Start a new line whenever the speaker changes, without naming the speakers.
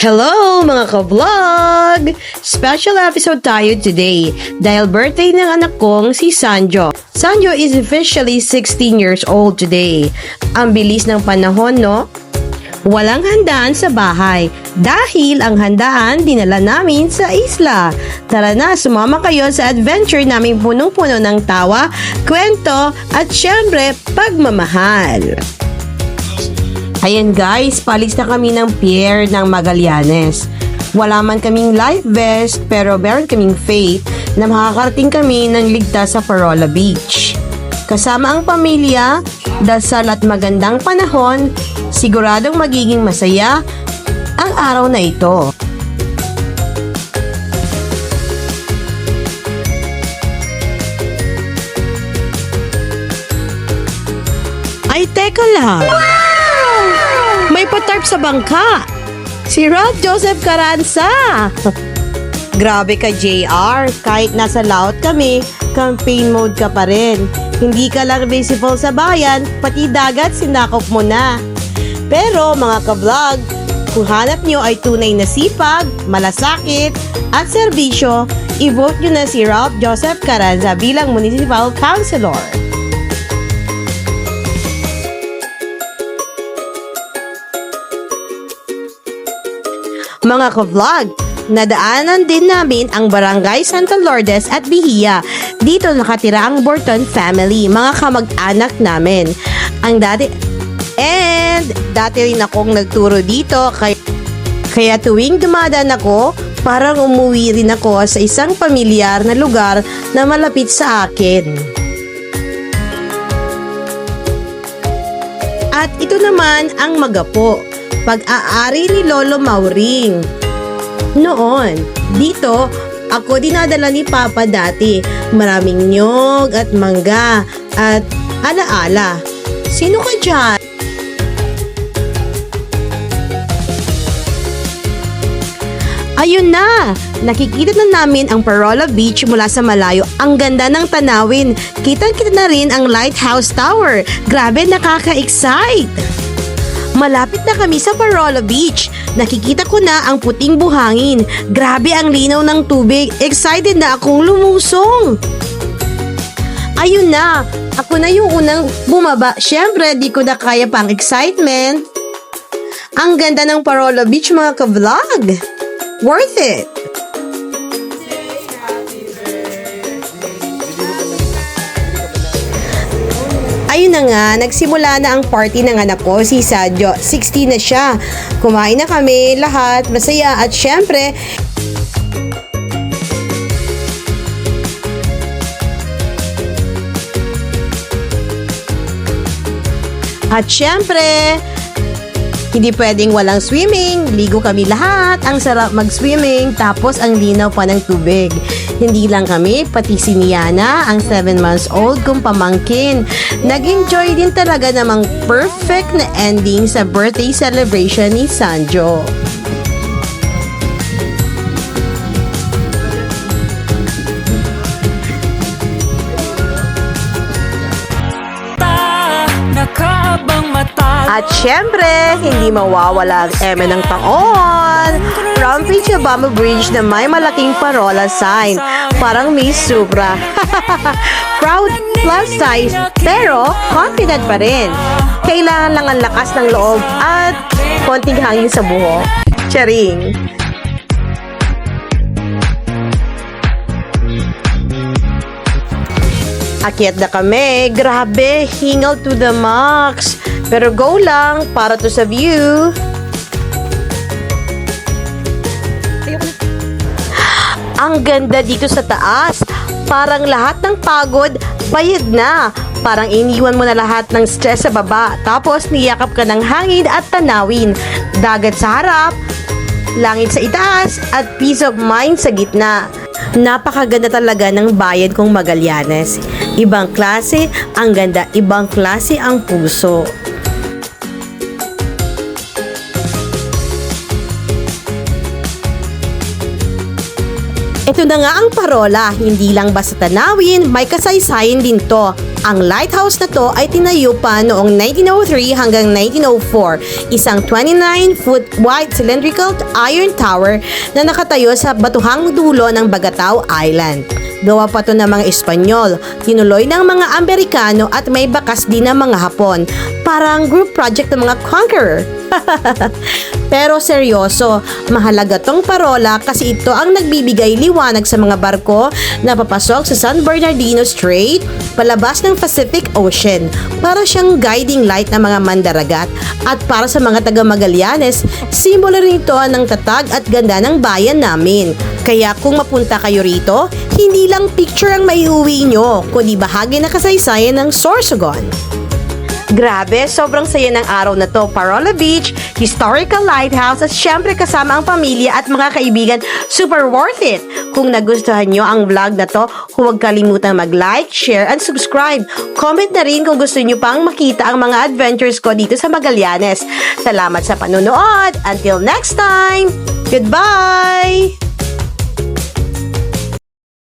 Hello mga ka-vlog! Special episode tayo today dahil birthday ng anak kong si Sanjo. Sanjo is officially 16 years old today. Ang bilis ng panahon, no? Walang handaan sa bahay dahil ang handaan dinala namin sa isla. Tara na, sumama kayo sa adventure namin punong-puno ng tawa, kwento at syempre pagmamahal. Ayan guys, palis na kami ng pier ng Magallanes. Wala man kaming life vest pero meron kaming faith na makakarating kami ng ligtas sa Parola Beach. Kasama ang pamilya, dasal at magandang panahon, siguradong magiging masaya ang araw na ito. Ay, teka lang. May patarp sa bangka. Si Rod Joseph Caranza. Grabe ka, JR. Kahit nasa laot kami, campaign mode ka pa rin. Hindi ka lang visible sa bayan, pati dagat sinakop mo na. Pero mga ka-vlog, kung hanap nyo ay tunay na sipag, malasakit, at serbisyo, i-vote nyo na si Ralph Joseph Caranza bilang Municipal Councilor. Mga ka-vlog, nadaanan din namin ang Barangay Santa Lourdes at Bihia. Dito nakatira ang Borton family, mga kamag-anak namin. Ang dati... And dati rin akong nagturo dito kaya, kaya tuwing dumadaan ako, parang umuwi rin ako sa isang pamilyar na lugar na malapit sa akin. At ito naman ang magapo, pag-aari ni Lolo Mauring. Noon, dito, ako dinadala ni Papa dati. Maraming nyog at mangga at alaala. Sino ka dyan? Ayun na! Nakikita na namin ang Parola Beach mula sa malayo. Ang ganda ng tanawin. Kitang-kita na rin ang Lighthouse Tower. Grabe, nakaka-excite! Malapit na kami sa Parola Beach. Nakikita ko na ang puting buhangin. Grabe ang linaw ng tubig. Excited na akong lumusong. Ayun na, ako na yung unang bumaba. Siyempre, di ko na kaya pang excitement. Ang ganda ng Parola Beach mga ka-vlog. Worth it! Ayun na nga, nagsimula na ang party ng anak ko, si Sadyo. 16 na siya. Kumain na kami, lahat, masaya. At syempre, At syempre, hindi pwedeng walang swimming. Ligo kami lahat. Ang sarap mag-swimming. Tapos ang linaw pa ng tubig. Hindi lang kami, pati si Niana, ang 7 months old kong pamangkin. Nag-enjoy din talaga namang perfect na ending sa birthday celebration ni Sanjo. At syempre, hindi mawawala ang eme ng taon. Rampage Obama Bridge na may malaking parola sign. Parang Miss Supra. Proud plus size, pero confident pa rin. Kailangan lang ang lakas ng loob at konting hangin sa buhok. Charing. Akyat na kami. Grabe, hingal to the max. Pero go lang para to sa view. Ang ganda dito sa taas. Parang lahat ng pagod, bayad na. Parang iniwan mo na lahat ng stress sa baba. Tapos niyakap ka ng hangin at tanawin. Dagat sa harap, langit sa itaas, at peace of mind sa gitna. Napakaganda talaga ng bayan kong Magallanes. Ibang klase, ang ganda, ibang klase ang puso. Ito na nga ang parola, hindi lang basta tanawin, may kasaysayan din to. Ang lighthouse na to ay tinayo pa noong 1903 hanggang 1904, isang 29-foot wide cylindrical iron tower na nakatayo sa batuhang dulo ng Bagatao Island. Gawa pa to ng mga Espanyol, tinuloy ng mga Amerikano at may bakas din ng mga Hapon. Parang group project ng mga conqueror. Pero seryoso, mahalaga tong parola kasi ito ang nagbibigay liwanag sa mga barko na papasok sa San Bernardino Strait palabas ng Pacific Ocean. Para siyang guiding light ng mga mandaragat at para sa mga taga Magallanes, simbolo rin ito ng tatag at ganda ng bayan namin. Kaya kung mapunta kayo rito, hindi lang picture ang maiuwi nyo, kundi bahagi na kasaysayan ng Sorsogon. Grabe, sobrang saya ng araw na to. Parola Beach, historical lighthouse at syempre kasama ang pamilya at mga kaibigan. Super worth it! Kung nagustuhan nyo ang vlog na to, huwag kalimutang mag-like, share, and subscribe. Comment na rin kung gusto nyo pang makita ang mga adventures ko dito sa Magallanes. Salamat sa panonood! Until next time! Goodbye!